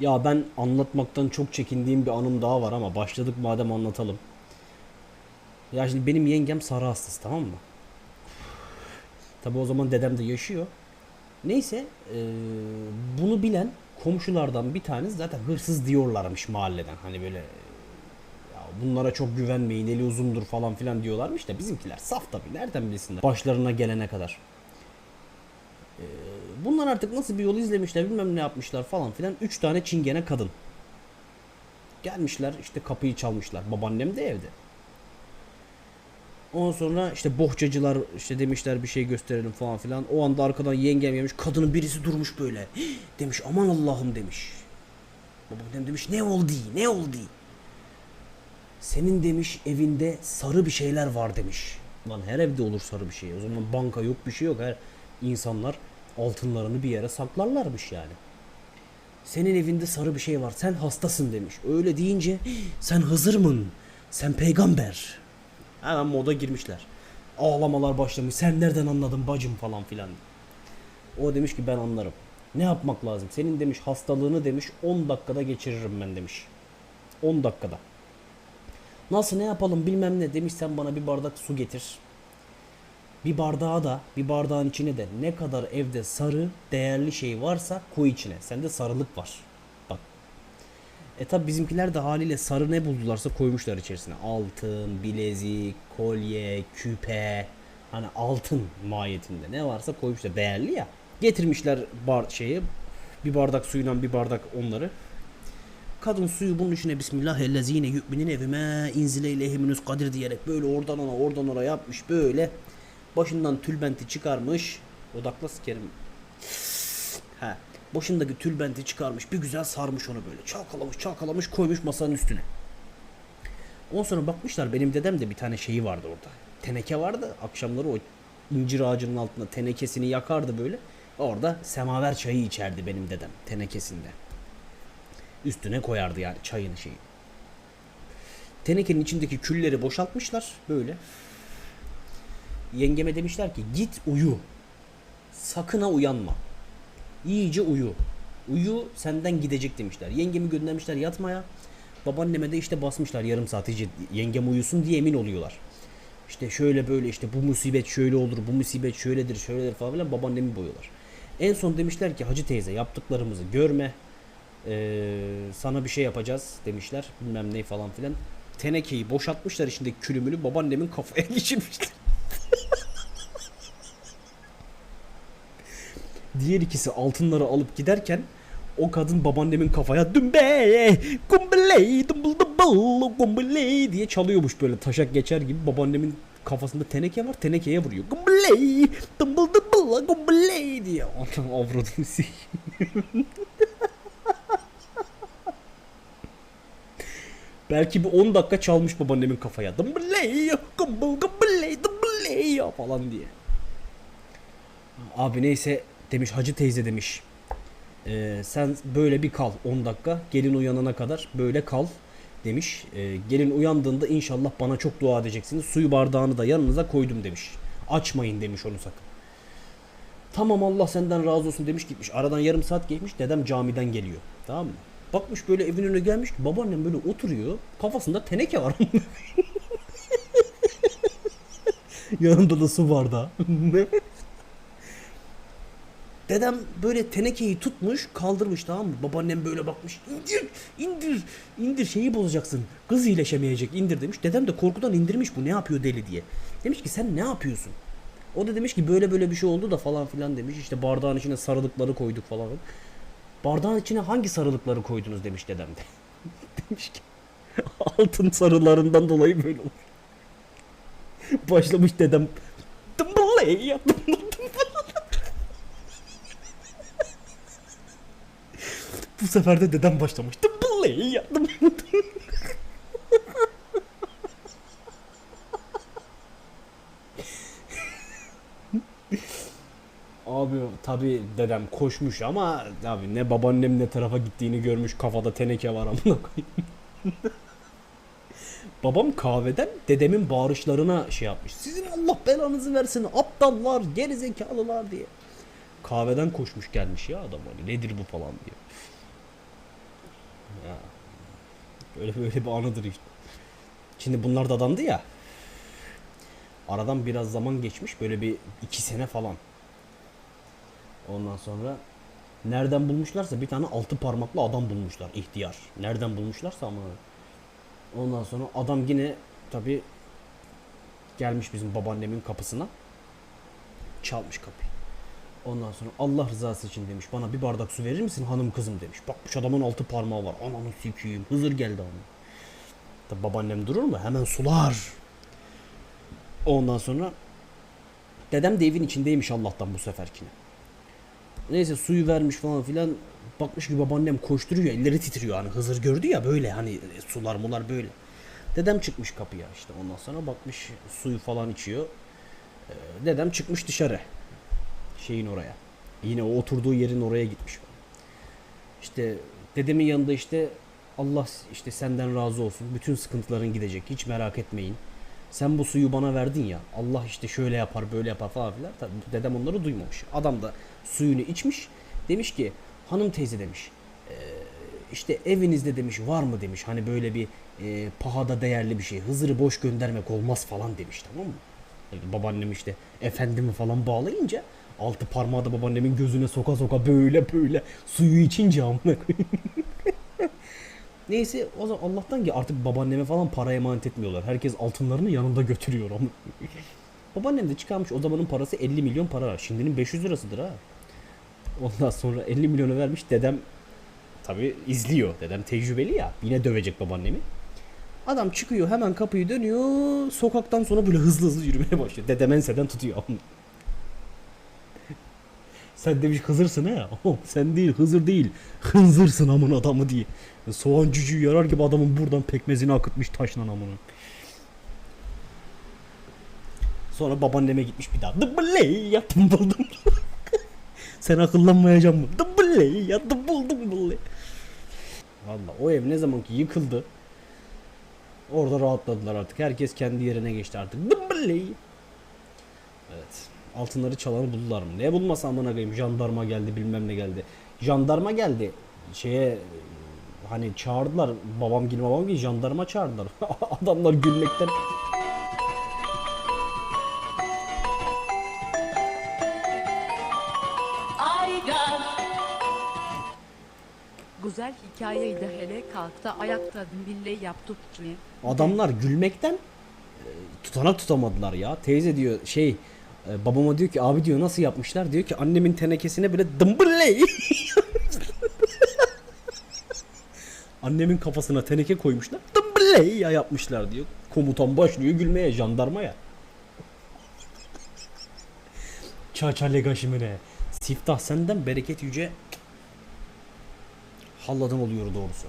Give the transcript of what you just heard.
Ya ben anlatmaktan çok çekindiğim bir anım daha var ama başladık madem anlatalım. Ya şimdi benim yengem sarı hastası tamam mı? Tabi o zaman dedem de yaşıyor. Neyse eee, bunu bilen komşulardan bir tanesi zaten hırsız diyorlarmış mahalleden. Hani böyle ya bunlara çok güvenmeyin eli uzundur falan filan diyorlarmış da bizimkiler saf tabi nereden bilsinler başlarına gelene kadar. Eee, bunlar artık nasıl bir yol izlemişler bilmem ne yapmışlar falan filan. Üç tane çingene kadın. Gelmişler işte kapıyı çalmışlar. Babaannem de evde. Ondan sonra işte bohçacılar işte demişler bir şey gösterelim falan filan. O anda arkadan yengem yemiş. Kadının birisi durmuş böyle. Demiş aman Allah'ım demiş. Babaannem demiş ne oldu ne oldu? Senin demiş evinde sarı bir şeyler var demiş. Lan her evde olur sarı bir şey. O zaman banka yok bir şey yok. Her insanlar altınlarını bir yere saklarlarmış yani. Senin evinde sarı bir şey var. Sen hastasın demiş. Öyle deyince sen Hızır mın? Sen peygamber. Hemen moda girmişler. Ağlamalar başlamış. Sen nereden anladın bacım falan filan. O demiş ki ben anlarım. Ne yapmak lazım? Senin demiş hastalığını demiş 10 dakikada geçiririm ben demiş. 10 dakikada. Nasıl ne yapalım bilmem ne demiş sen bana bir bardak su getir. Bir bardağa da bir bardağın içine de ne kadar evde sarı değerli şey varsa koy içine. Sende sarılık var. Bak. E tabi bizimkiler de haliyle sarı ne buldularsa koymuşlar içerisine. Altın, bilezik, kolye, küpe. Hani altın mahiyetinde ne varsa koymuşlar. Değerli ya. Getirmişler bar şeyi. Bir bardak suyla bir bardak onları. Kadın suyu bunun içine Bismillahirrahmanirrahim yu'minin evime inzile ileyhiminüz kadir diyerek böyle oradan ona oradan oraya yapmış böyle. Başından tülbenti çıkarmış. Odakla sikerim. He. Başındaki tülbenti çıkarmış. Bir güzel sarmış onu böyle. Çalkalamış çalkalamış koymuş masanın üstüne. Ondan sonra bakmışlar benim dedem de bir tane şeyi vardı orada. Teneke vardı. Akşamları o incir ağacının altında tenekesini yakardı böyle. Orada semaver çayı içerdi benim dedem tenekesinde. Üstüne koyardı yani çayını şeyi. Tenekenin içindeki külleri boşaltmışlar böyle. Yengeme demişler ki git uyu. Sakın ha uyanma. İyice uyu. Uyu senden gidecek demişler. Yengemi göndermişler yatmaya. Babaanneme de işte basmışlar yarım saat iyice yengem uyusun diye emin oluyorlar. İşte şöyle böyle işte bu musibet şöyle olur, bu musibet şöyledir, şöyledir falan filan babaannemi boyuyorlar. En son demişler ki hacı teyze yaptıklarımızı görme. Ee, sana bir şey yapacağız demişler. Bilmem ne falan filan. Tenekeyi boşaltmışlar içindeki külümünü babaannemin kafaya geçirmişler. Diğer ikisi altınları alıp giderken o kadın babaannemin kafaya dümbe kumbeley dumbul dumbul kumbeley diye çalıyormuş böyle taşak geçer gibi babaannemin kafasında teneke var tenekeye vuruyor. Kumbeley dumbul dumbul kumbeley diye. Anam avradını. Belki bir 10 dakika çalmış babaannemin kafaya. Dumbeley kumbul kumbeley dumbeley falan diye. Abi neyse demiş hacı teyze demiş. Ee, sen böyle bir kal 10 dakika gelin uyanana kadar böyle kal demiş. Ee, gelin uyandığında inşallah bana çok dua edeceksiniz. Suyu bardağını da yanınıza koydum demiş. Açmayın demiş onu sakın. Tamam Allah senden razı olsun demiş gitmiş. Aradan yarım saat geçmiş dedem camiden geliyor. Tamam mı? Bakmış böyle evin önüne gelmiş. Babaannem böyle oturuyor. Kafasında teneke var. Yanında da su bardağı. Dedem böyle tenekeyi tutmuş kaldırmış tamam mı? Babaannem böyle bakmış indir indir indir şeyi bozacaksın. Kız iyileşemeyecek indir demiş. Dedem de korkudan indirmiş bu ne yapıyor deli diye. Demiş ki sen ne yapıyorsun? O da demiş ki böyle böyle bir şey oldu da falan filan demiş. İşte bardağın içine sarılıkları koyduk falan. Bardağın içine hangi sarılıkları koydunuz demiş dedem de. demiş ki altın sarılarından dolayı böyle olur. Başlamış dedem. Dımbıllay ya Bu sefer de dedem başlamış. Dımbıllay ya dımbıl Abi tabi dedem koşmuş ama abi ne babaannem ne tarafa gittiğini görmüş kafada teneke var amına koyayım. Babam kahveden dedemin bağırışlarına şey yapmış. Sizin Allah belanızı versin aptallar gerizekalılar diye. Kahveden koşmuş gelmiş ya adam hani nedir bu falan diye. Öyle böyle bir anıdır işte. Şimdi bunlar da adamdı ya. Aradan biraz zaman geçmiş. Böyle bir iki sene falan. Ondan sonra nereden bulmuşlarsa bir tane altı parmaklı adam bulmuşlar. ihtiyar. Nereden bulmuşlarsa ama. Ondan sonra adam yine tabi gelmiş bizim babaannemin kapısına. Çalmış kapıyı. Ondan sonra Allah rızası için demiş bana bir bardak su verir misin hanım kızım demiş. Bakmış adamın altı parmağı var. Ananı sikiyim. Hızır geldi ama. Tabi babaannem durur mu? Hemen sular. Ondan sonra dedem de evin içindeymiş Allah'tan bu seferkine. Neyse suyu vermiş falan filan. Bakmış ki babaannem koşturuyor. Elleri titriyor. Hani Hızır gördü ya böyle hani sular mular böyle. Dedem çıkmış kapıya işte ondan sonra bakmış suyu falan içiyor. Ee, dedem çıkmış dışarı. Şeyin oraya. Yine o oturduğu yerin oraya gitmiş. İşte dedemin yanında işte Allah işte senden razı olsun. Bütün sıkıntıların gidecek. Hiç merak etmeyin. Sen bu suyu bana verdin ya. Allah işte şöyle yapar böyle yapar falan filan. Tabii dedem onları duymamış. Adam da suyunu içmiş. Demiş ki hanım teyze demiş. "eee, işte evinizde demiş var mı demiş. Hani böyle bir eee, pahada değerli bir şey. Hızırı boş göndermek olmaz falan demiş tamam mı? Babaannem işte efendimi falan bağlayınca altı parmağı da babaannemin gözüne soka soka böyle böyle suyu içince amına. Neyse o zaman Allah'tan ki artık babaanneme falan para emanet etmiyorlar. Herkes altınlarını yanında götürüyor ama. Babaannem de çıkarmış o zamanın parası 50 milyon para. Şimdinin 500 lirasıdır ha. Ondan sonra 50 milyonu vermiş dedem tabi izliyor. Dedem tecrübeli ya. Yine dövecek babaannemi. Adam çıkıyor hemen kapıyı dönüyor. Sokaktan sonra böyle hızlı hızlı yürümeye başlıyor. Dedem enseden tutuyor. Sen demiş Hızırsın ha. Sen değil Hızır değil. Hınzırsın amın adamı diye. Soğan cücüğü yarar gibi adamın buradan pekmezini akıtmış taşla amına. Sonra babaanneme gitmiş bir daha. Dıbbıley yaptım buldum. Sen akıllanmayacaksın mı? Dıbbıley yaptım buldum buldum. Valla o ev ne zaman ki yıkıldı. Orada rahatladılar artık. Herkes kendi yerine geçti artık. Dıbbıley. Evet. Altınları çalanı buldular mı? Ne bulmasa amına koyayım. Jandarma geldi bilmem ne geldi. Jandarma geldi. Şeye hani çağırdılar. Babam gibi babam gibi jandarma çağırdılar. Adamlar gülmekten Güzel hikayeydi hele kalktı ayakta bille yaptık ki. Adamlar gülmekten e, tutanak tutamadılar ya. Teyze diyor şey e, babama diyor ki abi diyor nasıl yapmışlar? Diyor ki annemin tenekesine böyle dımbırley. Annemin kafasına teneke koymuşlar. Dımbırley ya yapmışlar diyor. Komutan başlıyor gülmeye jandarmaya. Çaça legaşimine. Siftah senden bereket yüce. Halladan oluyor doğrusu.